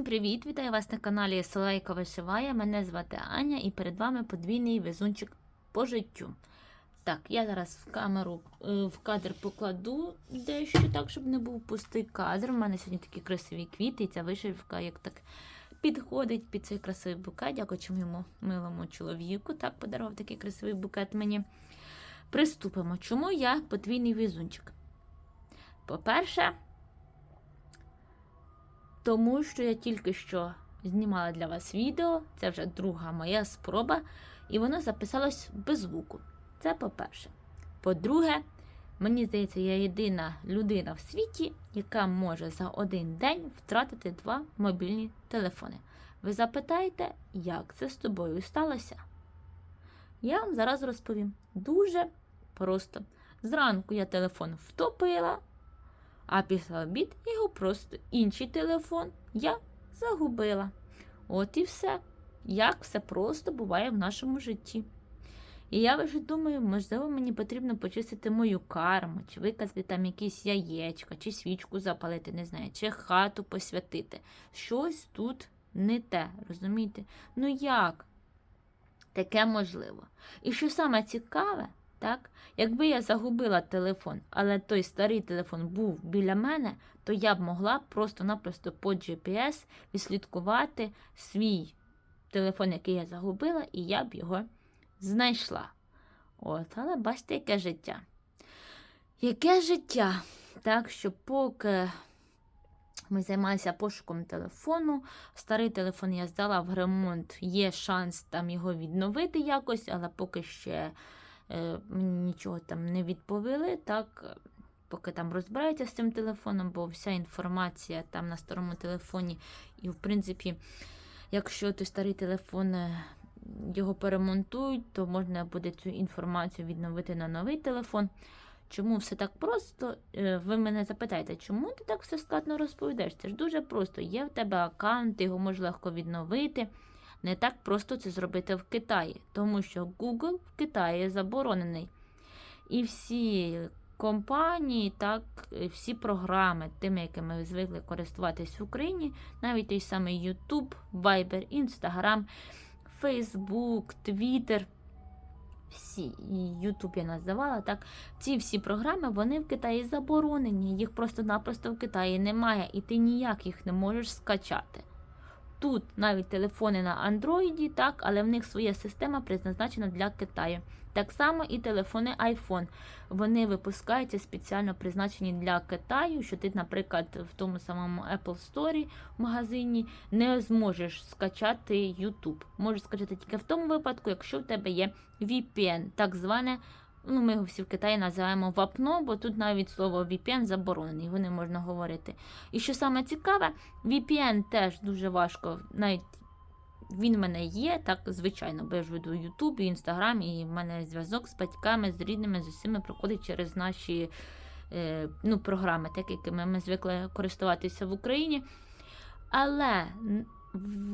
Всім привіт! Вітаю вас на каналі Солейка Вишиває. Мене звати Аня і перед вами подвійний везунчик по життю. Так, я зараз в камеру е, в кадр покладу дещо так, щоб не був пустий кадр. У мене сьогодні такі красиві квіти, і ця вишивка як так підходить під цей красивий букет. Дякую моєму милому чоловіку. Так, подарував такий красивий букет мені. Приступимо. Чому я подвійний везунчик? По-перше, тому що я тільки що знімала для вас відео, це вже друга моя спроба, і воно записалось без звуку. Це по-перше. По-друге, мені здається, я єдина людина в світі, яка може за один день втратити два мобільні телефони. Ви запитаєте, як це з тобою сталося? Я вам зараз розповім. Дуже просто. Зранку я телефон втопила, а після обід його просто інший телефон я загубила. От і все. Як все просто буває в нашому житті. І я вже думаю, можливо, мені потрібно почистити мою карму, чи виказати там якісь яєчка, чи свічку запалити, не знаю, чи хату посвятити. Щось тут не те, розумієте? Ну як? Таке можливо. І що саме цікаве, так? Якби я загубила телефон, але той старий телефон був біля мене, то я б могла просто-напросто по GPS відслідкувати свій телефон, який я загубила, і я б його знайшла. От, але бачите, яке життя. Яке життя? Так що, поки ми займалися пошуком телефону, старий телефон я здала в ремонт, є шанс там його відновити якось, але поки ще мені нічого там не відповіли. Так, е, поки там розбираються з цим телефоном, бо вся інформація там на старому телефоні. І, в принципі, якщо той старий телефон е, його перемонтують, то можна буде цю інформацію відновити на новий телефон. Чому все так просто? Е, Ви мене запитаєте, чому ти так все складно розповідаєш? Це ж дуже просто. Є в тебе аккаунт, його можна легко відновити. Не так просто це зробити в Китаї, тому що Google в Китаї заборонений. І всі компанії, так, всі програми, тими, якими ви звикли користуватись в Україні, навіть той самий YouTube, Viber, Instagram, Facebook, Twitter, всі, YouTube я називала, так, ці всі програми, вони в Китаї заборонені, їх просто-напросто в Китаї немає, і ти ніяк їх не можеш скачати. Тут навіть телефони на Андроїді, так, але в них своя система призначена для Китаю. Так само і телефони iPhone. Вони випускаються спеціально призначені для Китаю, що ти, наприклад, в тому самому Apple Store в магазині не зможеш скачати YouTube. Можеш скачати тільки в тому випадку, якщо в тебе є VPN, так зване. Ну, ми його всі в Китаї називаємо вапно, бо тут навіть слово VPN заборонений, його не можна говорити. І що саме цікаве, VPN теж дуже важко, навіть він в мене є, так, звичайно, бо я ж веду YouTube, і Instagram, і в мене зв'язок з батьками, з рідними, з усіма проходить через наші е, ну, програми, так, якими ми звикли користуватися в Україні. Але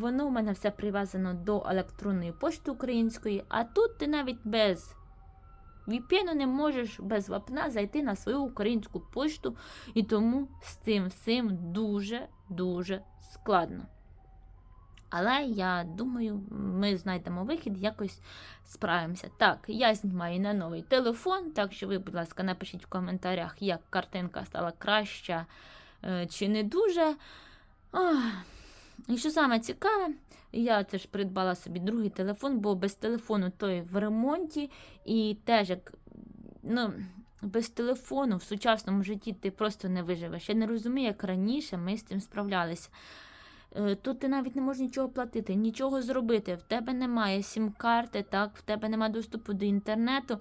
воно в мене все прив'язано до електронної пошти української, а тут ти навіть без VPN не можеш без вапна зайти на свою українську пошту, і тому з цим всім дуже-дуже складно. Але я думаю, ми знайдемо вихід, якось справимося. Так, я знімаю на новий телефон, так що ви, будь ласка, напишіть в коментарях, як картинка стала краща е, чи не дуже. Ох. І що саме цікаве, я це ж придбала собі другий телефон, бо без телефону той в ремонті, і теж як ну, без телефону в сучасному житті ти просто не виживеш. Я не розумію, як раніше ми з цим справлялися. Е, Тут ти навіть не можеш нічого платити, нічого зробити. В тебе немає сім-карти, так, в тебе немає доступу до інтернету,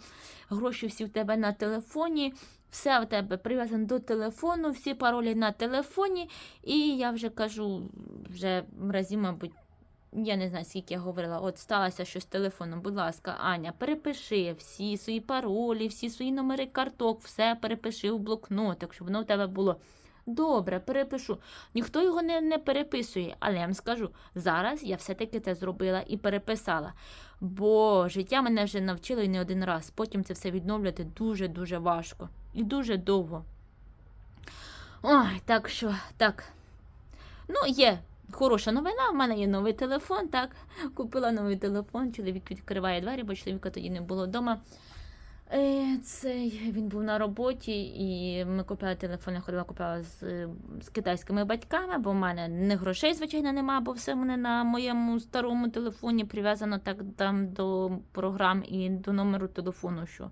гроші всі в тебе на телефоні, все в тебе прив'язано до телефону, всі паролі на телефоні. І я вже кажу, вже разі, мабуть, я не знаю, скільки я говорила, от сталося щось з телефоном. Будь ласка, Аня, перепиши всі свої паролі, всі свої номери карток, все перепиши в блокнотик, щоб воно в тебе було. Добре, перепишу. Ніхто його не, не переписує, але я вам скажу, зараз я все-таки це зробила і переписала. Бо життя мене вже навчило і не один раз. Потім це все відновлювати дуже-дуже важко і дуже довго. Ой, так що, так. Ну, є хороша новина. В мене є новий телефон. Так, купила новий телефон. Чоловік відкриває двері, бо чоловіка тоді не було вдома. Е, Цей він був на роботі, і ми купили телефон, я ходила, купила з, з китайськими батьками, бо в мене не грошей, звичайно, нема, бо все в мене на моєму старому телефоні прив'язано так там до програм і до номеру телефону, що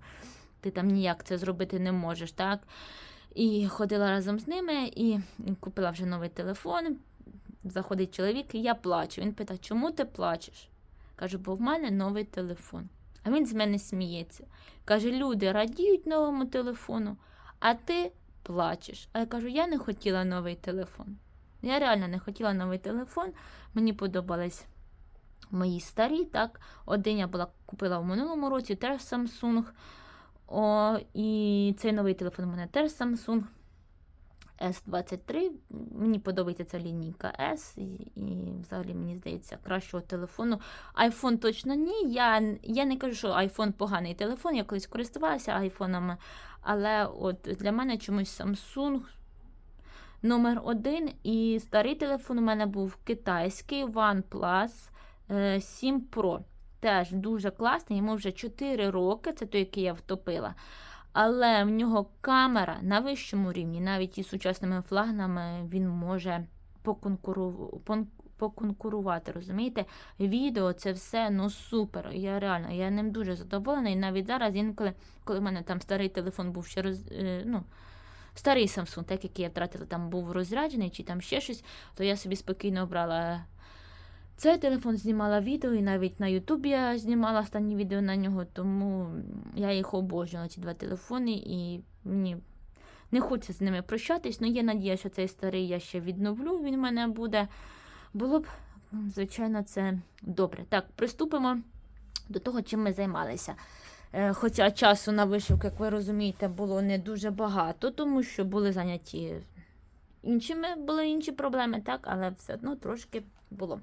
ти там ніяк це зробити не можеш, так? І ходила разом з ними і купила вже новий телефон. Заходить чоловік, і я плачу. Він питає, чому ти плачеш? Кажу, бо в мене новий телефон. А він з мене сміється. Каже, люди радіють новому телефону, а ти плачеш. А я кажу, я не хотіла новий телефон. Я реально не хотіла новий телефон. Мені подобались мої старі. так. Один я була купила в минулому році, теж Samsung. О, і цей новий телефон у мене теж Samsung S23. Мені подобається ця лінійка S, і, і взагалі мені здається кращого телефону. iPhone точно ні. Я, я не кажу, що iPhone поганий телефон. Я колись користувалася айфонами, але от для мене чомусь Samsung номер один. І старий телефон у мене був китайський OnePlus е, 7 Pro. Теж дуже класний, йому вже 4 роки, це той, який я втопила. Але в нього камера на вищому рівні, навіть із сучасними флагнами, він може поконкуру... поконкурувати. Розумієте? Відео це все ну супер. Я реально я ним дуже задоволена. І навіть зараз, інколи, коли в мене там старий телефон був ще роз... е, ну, старий Samsung, так який я втратила, там був розряджений чи там ще щось, то я собі спокійно брала. Цей телефон знімала відео, і навіть на Ютубі я знімала останні відео на нього, тому я їх обожнювала, ці два телефони, і мені не хочеться з ними прощатись. але є надія, що цей старий я ще відновлю, він в мене буде. Було б, звичайно, це добре. Так, приступимо до того, чим ми займалися. Е, Хоча часу на вишивку, як ви розумієте, було не дуже багато, тому що були зайняті іншими, були інші проблеми, так, але все одно трошки було.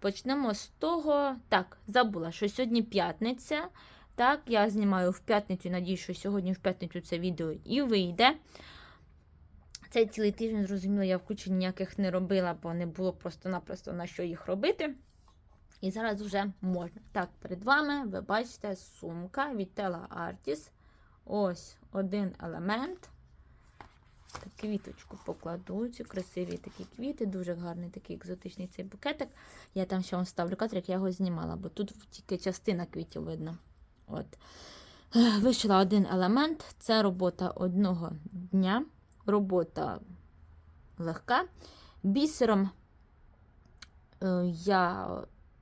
Почнемо з того. Так, забула, що сьогодні п'ятниця. Так, я знімаю в п'ятницю, надію, що сьогодні в п'ятницю це відео і вийде. Цей цілий тиждень, зрозуміло, я включень ніяких не робила, бо не було просто-напросто на що їх робити. І зараз вже можна. Так, перед вами ви бачите сумка від Tela Artis. Ось один елемент. Так, квіточку покладу, ці красиві такі квіти, дуже гарний такий екзотичний цей букетик. Я там ще вам ставлю кадр, як я його знімала, бо тут тільки частина квітів видно. От. Ех, Вишила один елемент. Це робота одного дня. Робота легка. Бісером е, я.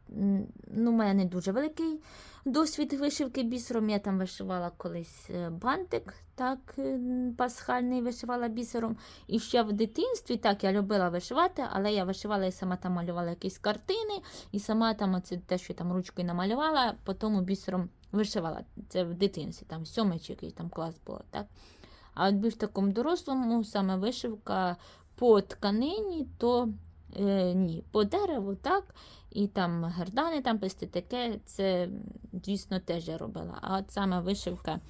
Ну, у мене не дуже великий досвід вишивки бісером. Я там вишивала колись е, бантик, так, е, пасхальний вишивала бісером. І ще в дитинстві так я любила вишивати, але я вишивала і сама там малювала якісь картини, і сама там оце те, що там ручкою намалювала, потім бісером вишивала. Це в дитинстві, там сьомий чи якийсь там клас було. так. А от більш такому дорослому, саме вишивка по тканині, то е, ні, по дереву, так. І там гердани там плести таке, це, звісно, теж я робила. А от саме вишивка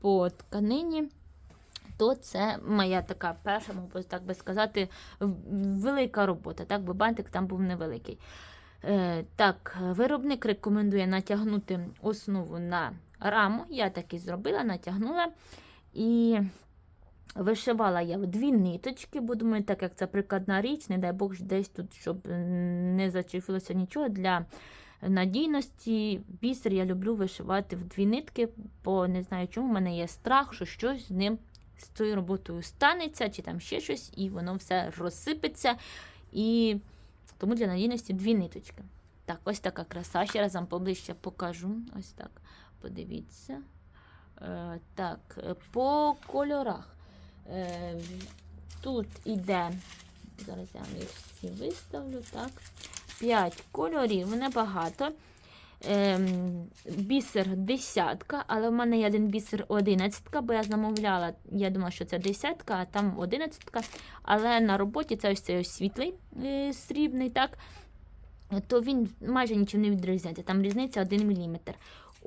по тканині, то це моя така перша, можна так би сказати, велика робота. Так, бо бантик там був невеликий. Е, так, виробник рекомендує натягнути основу на раму. Я так і зробила, натягнула. І вишивала я дві ниточки, бо думаю, так як це прикладна річ, не дай Бог десь тут, щоб не зачепилося нічого для надійності. Бісер я люблю вишивати в дві нитки, бо не знаю, чому в мене є страх, що щось з ним з цією роботою станеться, чи там ще щось, і воно все розсипеться. І тому для надійності дві ниточки. Так, ось така краса. Ще раз вам поближче покажу. Ось так. Подивіться. Е, так, е, по кольорах. Е, тут іде, зараз я їх всі виставлю, так. 5 кольорів, небагато. Ем, бісер десятка, але в мене є один бісер одинадцятка, бо я замовляла, я думала, що це десятка, а там одинадцятка. Але на роботі це ось цей світлий е, срібний, так, то він майже нічим не відрізняється. Там різниця 1 мм.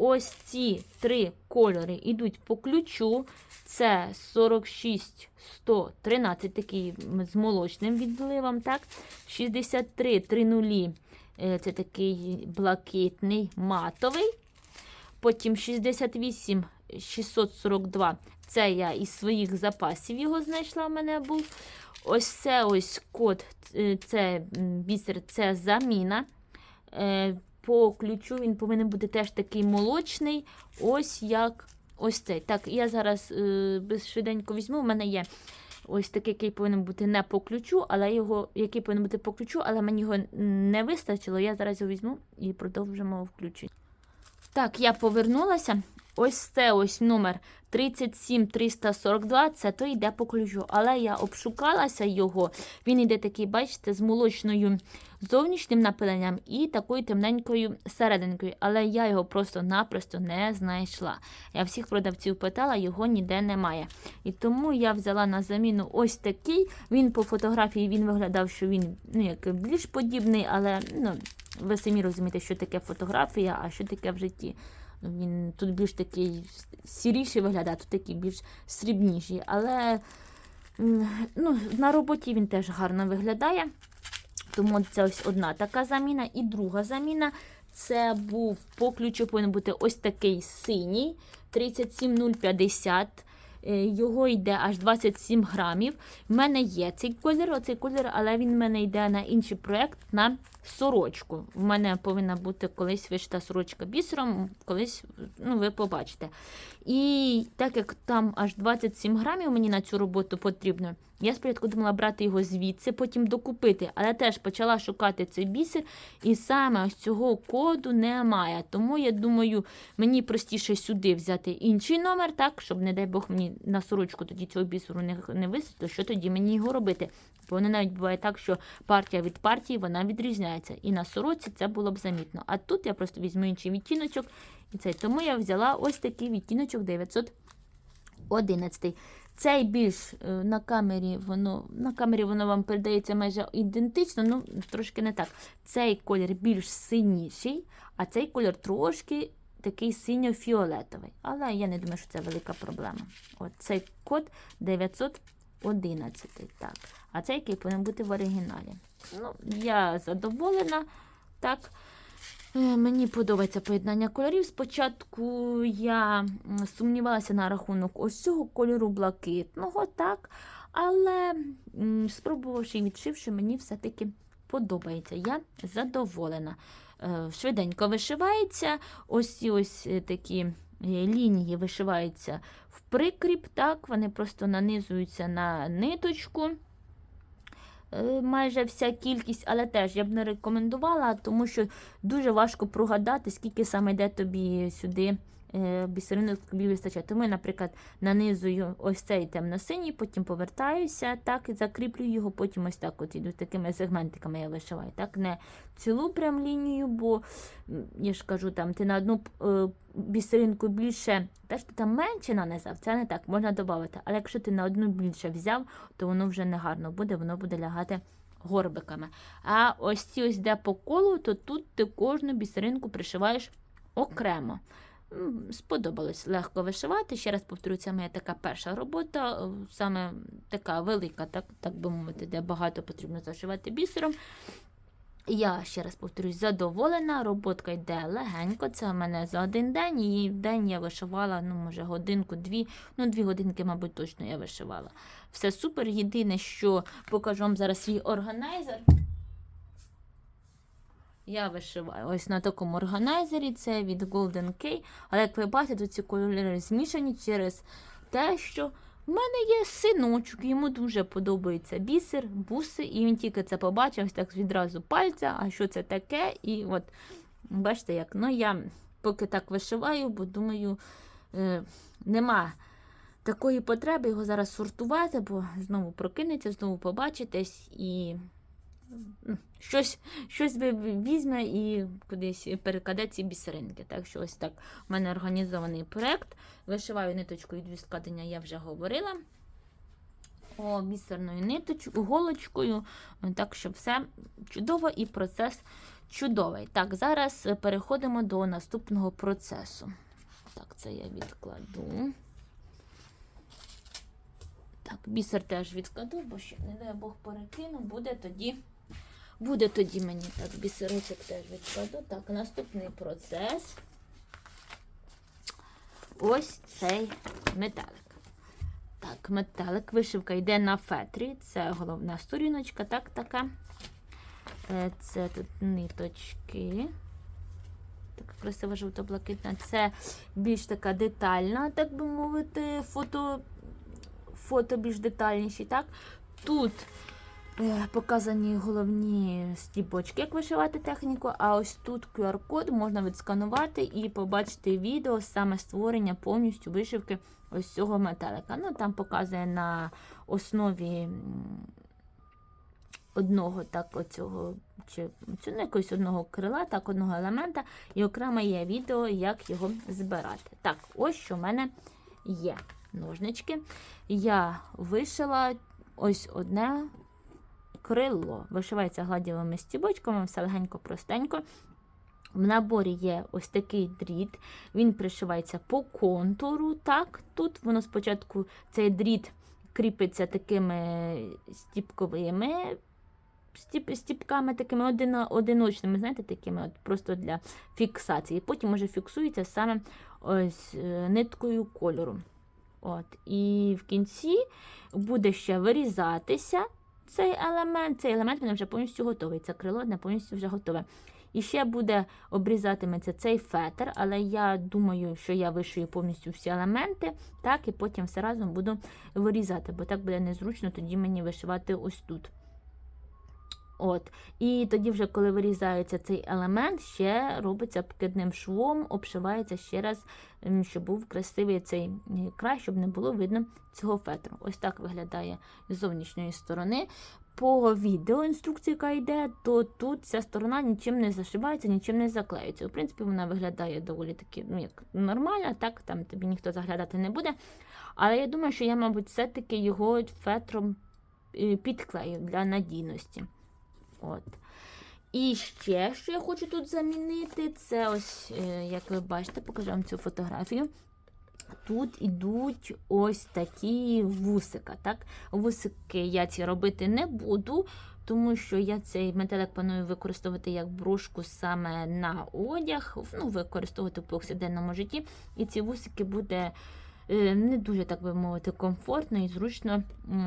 Ось ці три кольори йдуть по ключу. Це 46 113, такий з молочним відливом, так? 63 30, е, це такий блакитний матовий. Потім 68 642. Це я із своїх запасів його знайшла. в мене був. Ось це ось код, е, це бісер, це заміна. По ключу він повинен бути теж такий молочний. Ось як ось цей. Так, я зараз е, швиденько візьму. У мене є ось такий, який повинен бути не по ключу, але його, який повинен бути по ключу, але мені його не вистачило. Я зараз його візьму і продовжимо включення. Так, я повернулася. Ось це ось номер 37342, це той йде по ключу. Але я обшукалася його. Він йде такий, бачите, з молочною зовнішнім напиленням і такою темненькою серединкою. Але я його просто-напросто не знайшла. Я всіх продавців питала, його ніде немає. І тому я взяла на заміну ось такий. Він по фотографії він виглядав, що він ну, як більш подібний, але ну, ви самі розумієте, що таке фотографія, а що таке в житті. Він тут більш такий сіріший виглядає, тут такий більш срібніший. Але ну, на роботі він теж гарно виглядає. Тому це ось одна така заміна. І друга заміна це був по ключу повинен бути ось такий синій 37050. Е, Його йде аж 27 грамів. В мене є цей колір, оцей колір, але він в мене йде на інший проєкт на сорочку. В мене повинна бути колись вишита сорочка бісером, колись ну, ви побачите. І так як там аж 27 грамів мені на цю роботу потрібно, я спочатку думала брати його звідси, потім докупити, але теж почала шукати цей бісер, і саме цього коду немає. Тому я думаю, мені простіше сюди взяти інший номер, так, щоб, не дай Бог, мені на сорочку тоді цього бісеру не, не висвітло, що тоді мені його робити. Бо воно навіть буває так, що партія від партії вона відрізняється. І на сороці це було б замітно. А тут я просто візьму інший відтіночок. І цей. Тому я взяла ось такий відтіночок 911. Цей більш е, на камері воно на камері воно вам передається майже ідентично, ну трошки не так. Цей колір більш синіший, а цей колір трошки такий синьо-фіолетовий. Але я не думаю, що це велика проблема. От цей код 911. Так. А цей який повинен бути в оригіналі. Ну, я задоволена. Так. Е, Мені подобається поєднання кольорів. Спочатку я сумнівалася на рахунок ось цього кольору блакитного, так. Але спробувавши і відшивши, мені все-таки подобається. Я задоволена. Е, Швиденько вишивається. Ось ось е, такі лінії вишиваються в прикріп, так, вони просто нанизуються на ниточку. Е, Майже вся кількість, але теж я б не рекомендувала, тому що дуже важко прогадати, скільки саме йде тобі сюди е, бісеринок тобі вистачає. Тому я, наприклад, нанизую ось цей темно-синій, потім повертаюся, так, і закріплюю його, потім ось так от іду такими сегментиками я вишиваю. Так, не цілу прям лінію, бо я ж кажу, там ти на одну е, бісеринку більше, теж ти там менше нанизав, це не так, можна додати. Але якщо ти на одну більше взяв, то воно вже не гарно буде, воно буде лягати горбиками. А ось ці ось де по колу, то тут ти кожну бісеринку пришиваєш окремо. Сподобалось легко вишивати. Ще раз повторю, моя така перша робота, е, саме така велика, так, так би мовити, де багато потрібно зашивати бісером. Я ще раз повторюсь, задоволена. Роботка йде легенько. Це в мене за один день. І в день я вишивала, ну, може, годинку-дві, ну, дві годинки, мабуть, точно я вишивала. Все супер. Єдине, що покажу вам зараз свій органайзер. Я вишиваю ось на такому органайзері, це від Golden K. Але як ви бачите, тут ці кольори змішані через те, що в мене є синочок, йому дуже подобається бісер, буси, і він тільки це побачив, ось так відразу пальця, а що це таке? І от, бачите, як ну я поки так вишиваю, бо думаю, е, нема такої потреби його зараз сортувати, бо знову прокинеться, знову побачитесь і щось, щось візьме і кудись перекладе ці бісеринки. Так що ось так у мене організований проєкт. Вишиваю ниточкою дві складення, я вже говорила. О, бісерною ниточкою, голочкою. Так що все чудово і процес Чудовий. Так, зараз переходимо до наступного процесу. Так, це я відкладу. Так, бісер теж відкладу, бо ще, не дай Бог, перекину, буде тоді. Буде тоді мені так, бісерочок теж відкладу. Так, наступний процес. Ось цей металик. Так, металик, вишивка йде на фетрі. Це головна сторіночка, так, така. Е, Це тут ниточки. Така красива жовто-блакитна. Це більш така детальна, так би мовити, фото, фото більш детальніші. Так? Тут показані головні стіпочки, як вишивати техніку, а ось тут QR-код можна відсканувати і побачити відео саме створення повністю вишивки ось цього метелика. Ну, там показує на основі одного так оцього, чи, ну, якогось одного крила, так, одного елемента, і окремо є відео, як його збирати. Так, ось що в мене є ножнички. Я вишила ось одне крило. Вишивається гладівими стібочками, все легенько, простенько. В наборі є ось такий дріт, він пришивається по контуру. Так, Тут воно спочатку цей дріт кріпиться такими стіпковими стіп, стіпками, такими один, одиночними, знаєте, такими от просто для фіксації. Потім вже фіксується саме ось е, ниткою кольору. От. І в кінці буде ще вирізатися цей елемент. Цей елемент він вже повністю готовий. Це крило не повністю вже готове. І ще буде обрізатиметься цей фетр, але я думаю, що я вишию повністю всі елементи, так, і потім все разом буду вирізати, бо так буде незручно тоді мені вишивати ось тут. От. І тоді, вже, коли вирізається цей елемент, ще робиться пкидним швом, обшивається ще раз, щоб був красивий цей край, щоб не було видно цього фетру. Ось так виглядає з зовнішньої сторони. По відео інструкції, яка йде, то тут ця сторона нічим не зашивається, нічим не заклеюється. В принципі, вона виглядає доволі таки ну, як нормально, так, там тобі ніхто заглядати не буде. Але я думаю, що я, мабуть, все-таки його фетром е, підклею для надійності. От. І ще, що я хочу тут замінити, це ось, е, як ви бачите, покажу вам цю фотографію. Тут ідуть ось такі вусика. Так? Вусики я ці робити не буду, тому що я цей метелик планую використовувати як брошку саме на одяг, ну, використовувати в повсякденному житті. І ці вусики буде не дуже, так би мовити, комфортно і зручно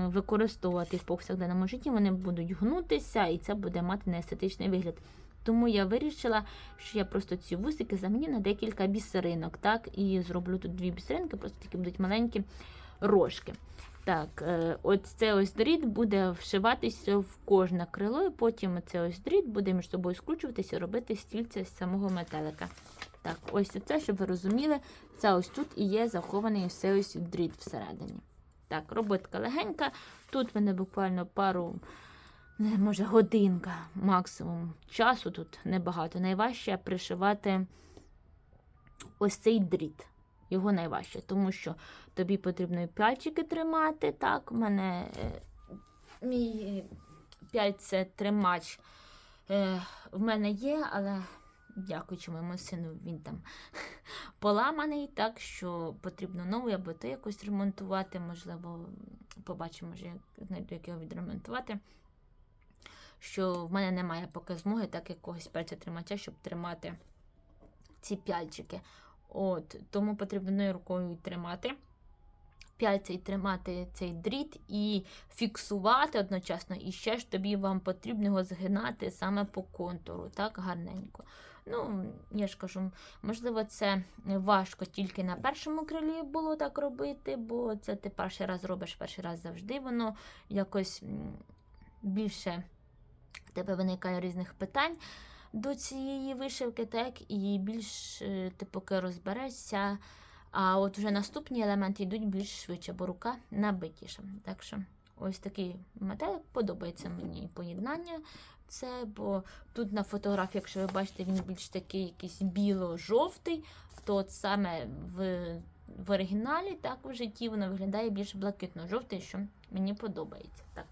використовувати в повсякденному житті. Вони будуть гнутися, і це буде мати неестетичний вигляд. Тому я вирішила, що я просто ці вусики заміню на декілька бісеринок. так, І зроблю тут дві бісеринки, просто такі будуть маленькі рожки. Так, е, ось це ось дріт буде вшиватися в кожне крило, і потім це ось дріт буде між собою скручуватися і робити стільця з самого метелика. Так, ось це, щоб ви розуміли, це ось тут і є захований ось ось дріт всередині. Так, роботка легенька. Тут в мене буквально пару, може, годинка максимум часу тут небагато. Найважче пришивати ось цей дріт. Його найважче, тому що тобі потрібно і пальчики тримати. Так, у мене е, мій пяльце тримач е, в мене є, але дякуючи моєму сину, він там поламаний, так що потрібно новий, або то якось ремонтувати. Можливо, побачимо, може, як його відремонтувати. Що в мене немає поки змоги, так якогось пальця тримача, щоб тримати ці пяльчики. От, Тому потрібно рукою тримати пяльця і тримати цей дріт і фіксувати одночасно, і ще ж тобі вам потрібно його згинати саме по контуру, так, гарненько. Ну, я ж кажу, можливо, це важко тільки на першому крилі було так робити, бо це ти перший раз робиш, перший раз завжди воно якось більше в тебе виникає різних питань до цієї вишивки, так, і більш е, ти поки розберешся. А от вже наступні елементи йдуть більш швидше, бо рука набитіша. Так що ось такий метелик подобається мені поєднання. Це, бо тут на фотографії, якщо ви бачите, він більш такий якийсь біло-жовтий, то от саме в, в оригіналі, так в житті воно виглядає більш блакитно-жовтий, що мені подобається. Так.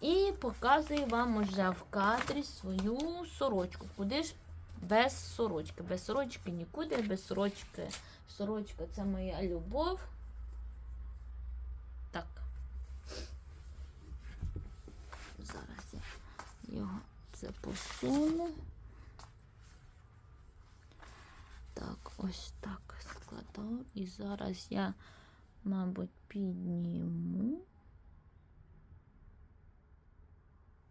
І показую вам уже в кадрі свою сорочку. Куди ж без сорочки? Без сорочки нікуди, без сорочки. Сорочка це моя любов. Так. Зараз я його це посуну. Так, ось так складав. І зараз я, мабуть, підніму.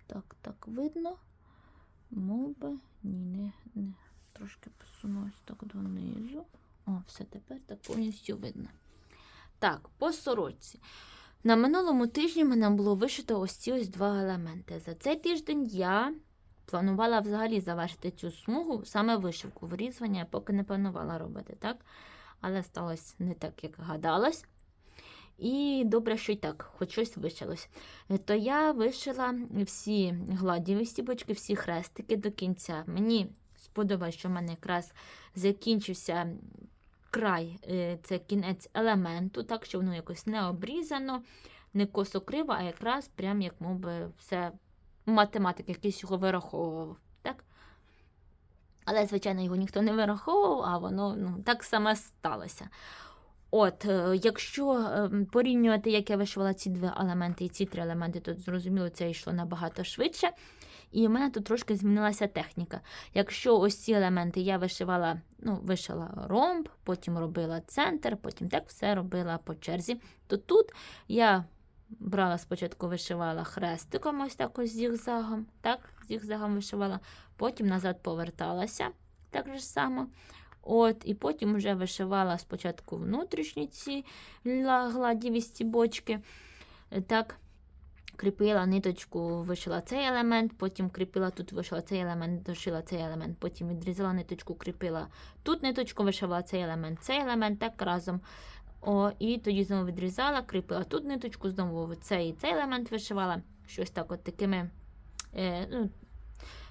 Так, так видно. Мов ні, не, не. Трошки посунулось так донизу. О, все тепер так повністю видно. Так, по сорочці. На минулому тижні мене було вишито ось ці ось два елементи. За цей тиждень я планувала взагалі завершити цю смугу, саме вишивку, вирізування поки не планувала робити, так? Але сталося не так, як гадалось. І добре, що й так, хоч щось вишилось. Е, То я вишила всі гладіві стібочки, всі хрестики до кінця. Мені сподобалось, що в мене якраз закінчився край, е, це кінець елементу, так що воно якось не обрізано, не косо-криво, а якраз прям як мов би, все математик якийсь його вираховував. Так? Але, звичайно, його ніхто не вираховував, а воно ну, так саме сталося. От, е, якщо е, порівнювати, як я вишивала ці два елементи і ці три елементи, то зрозуміло, це йшло набагато швидше. І в мене тут трошки змінилася техніка. Якщо ось ці елементи я вишивала, ну, вишила ромб, потім робила центр, потім так все робила по черзі, то тут я брала спочатку вишивала хрестиком, ось так ось зігзагом, так, зігзагом вишивала, потім назад поверталася, так же само. От, І потім вже вишивала спочатку внутрішні ці ла- гладіві стібочки. Е, Так, кріпила ниточку, вишила цей елемент, потім кріпила тут, вишила цей елемент, дошила цей елемент, потім відрізала ниточку, кріпила тут ниточку, вишивала цей елемент, цей елемент, так разом. О, і тоді знову відрізала, кріпила тут ниточку, знову цей цей елемент вишивала. Щось так, от такими. Е, ну,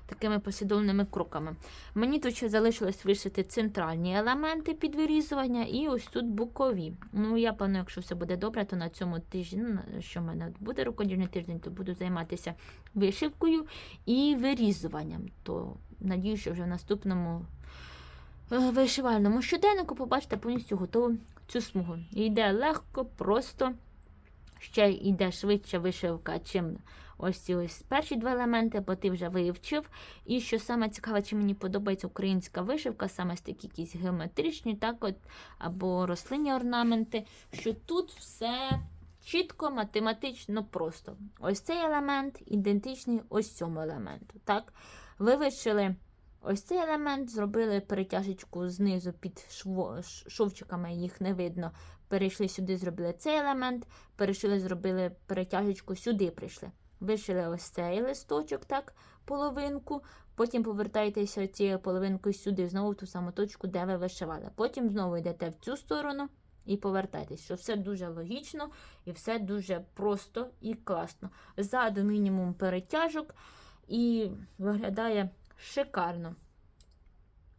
Такими послідовними кроками. Мені тут ще залишилось вишити центральні елементи під вирізування і ось тут бокові. Ну, я планую, якщо все буде добре, то на цьому тижні, ну, що в мене буде рукодільний тиждень, то буду займатися вишивкою і вирізуванням. То надію, що вже в наступному е, вишивальному щоденнику побачите повністю готову цю смугу. Йде легко, просто ще йде швидше вишивка, чим ось ці ось перші два елементи, бо ти вже вивчив. І що саме цікаве, чи мені подобається українська вишивка, саме такі якісь геометричні, так от, або рослинні орнаменти, що тут все чітко, математично просто. Ось цей елемент ідентичний ось цьому елементу. Так? Ви вишили ось цей елемент, зробили перетяжечку знизу під шовчиками, їх не видно. Перейшли сюди, зробили цей елемент, перейшли, зробили перетяжечку, сюди прийшли. Вишили ось цей листочок, так, половинку, потім повертаєтеся цією половинкою сюди, знову в ту саму точку, де ви вишивали. Потім знову йдете в цю сторону і повертаєтесь, що все дуже логічно і все дуже просто і класно. Ззаду мінімум перетяжок і виглядає шикарно.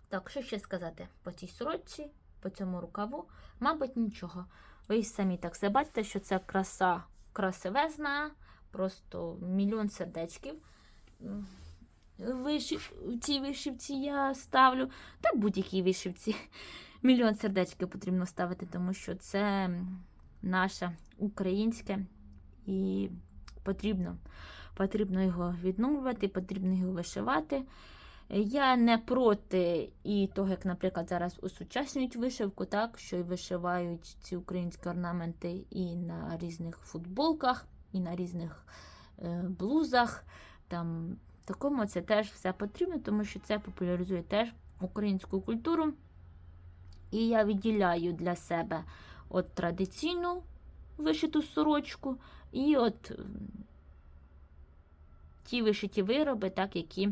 Так, що ще сказати по цій сорочці, по цьому рукаву? Мабуть, нічого. Ви самі так все бачите, що це краса красивезна, просто мільйон сердечків. Вишив, в цій вишивці я ставлю, та будь-якій вишивці. Мільйон сердечків потрібно ставити, тому що це наше українське і потрібно, потрібно його відновлювати, потрібно його вишивати. Я не проти і того, як, наприклад, зараз усучаснюють вишивку, так, що й вишивають ці українські орнаменти і на різних футболках, і на різних е, блузах. Там, такому це теж все потрібно, тому що це популяризує теж українську культуру. І я відділяю для себе от традиційну вишиту сорочку і от ті вишиті вироби, так, які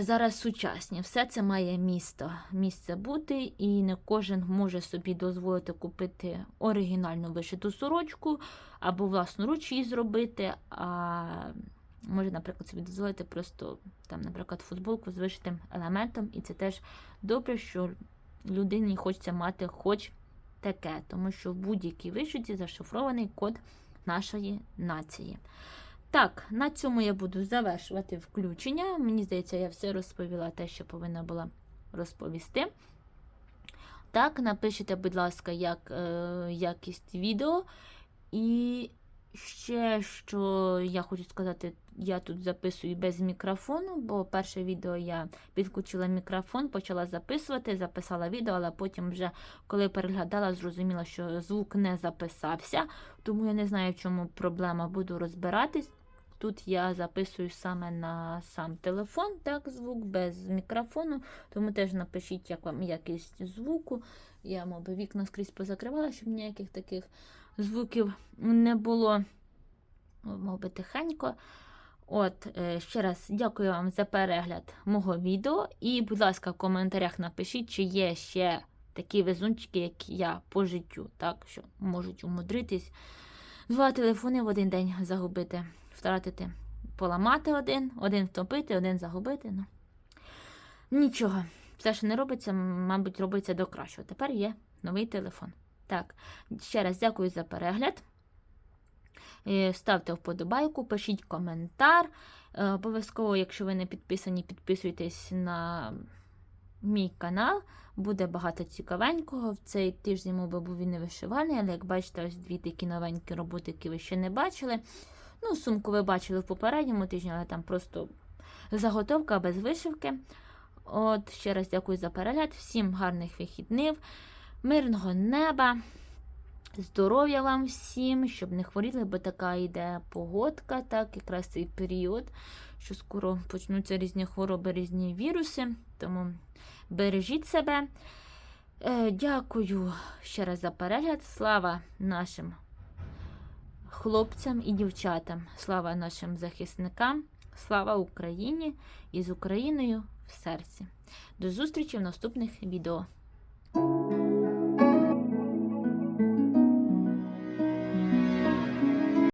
зараз сучасні. Все це має місто, місце бути, і не кожен може собі дозволити купити оригінальну вишиту сорочку або власноруч її зробити. А може, наприклад, собі дозволити просто там, наприклад, футболку з вишитим елементом, і це теж добре, що людині хочеться мати хоч таке, тому що в будь-якій вишиті зашифрований код нашої нації. Так, на цьому я буду завершувати включення. Мені здається, я все розповіла те, що повинна була розповісти. Так, напишіть, будь ласка, як е, якість відео. І ще, що я хочу сказати, я тут записую без мікрофону, бо перше відео я підключила мікрофон, почала записувати, записала відео, але потім вже, коли переглядала, зрозуміла, що звук не записався, тому я не знаю, в чому проблема, буду розбиратись. Тут я записую саме на сам телефон, так, звук без мікрофону, тому теж напишіть, як вам якість звуку. Я, мабуть, вікна скрізь позакривала, щоб ніяких таких звуків не було. Мабуть, тихенько. От, е, ще раз дякую вам за перегляд мого відео. І, будь ласка, в коментарях напишіть, чи є ще такі везунчики, як я по життю, так, що можуть умудритись два телефони в один день загубити, втратити, поламати один, один втопити, один загубити. Ну. Нічого. Все, що не робиться, мабуть, робиться до кращого. Тепер є новий телефон. Так, ще раз дякую за перегляд. Е, Ставте вподобайку, пишіть коментар. Е, Обов'язково, якщо ви не підписані, підписуйтесь на мій канал. Буде багато цікавенького. В цей тиждень, мов би, був він не вишивальний, але як бачите, ось дві такі новенькі роботи, які ви ще не бачили. Ну, сумку ви бачили в попередньому тижні, але там просто заготовка без вишивки. От, ще раз дякую за перегляд. Всім гарних вихідних, мирного неба. Здоров'я вам всім, щоб не хворіли, бо така йде погодка, так, якраз цей період, що скоро почнуться різні хвороби, різні віруси. Тому бережіть себе. Е, дякую ще раз за перегляд. Слава нашим хлопцям і дівчатам, слава нашим захисникам, слава Україні і з Україною в серці. До зустрічі в наступних відео.